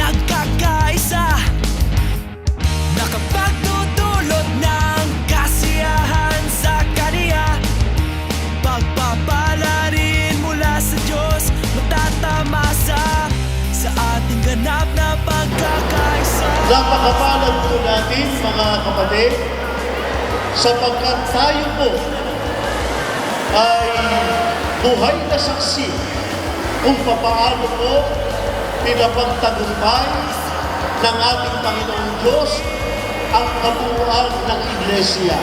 nagkakaisa. Nakapagdudulot ng kasiyahan sa kaniya. Pagpapala rin mula sa Diyos Matatamasa sa ating ganap na pagkakaisa. Napakapalad po natin mga kapatid sapagkat tayo po ay buhay na saksi kung papaano po pinapagtagumpay ng ating Panginoong Diyos ang kabuuan ng Iglesia.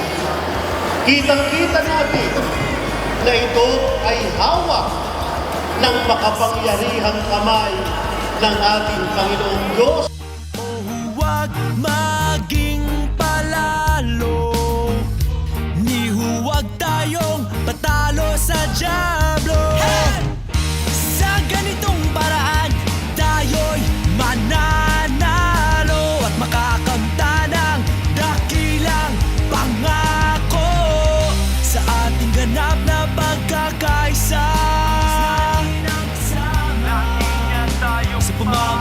Kitang-kita natin na ito ay hawak ng makapangyarihang kamay ng ating Panginoong Diyos Huwag people mom.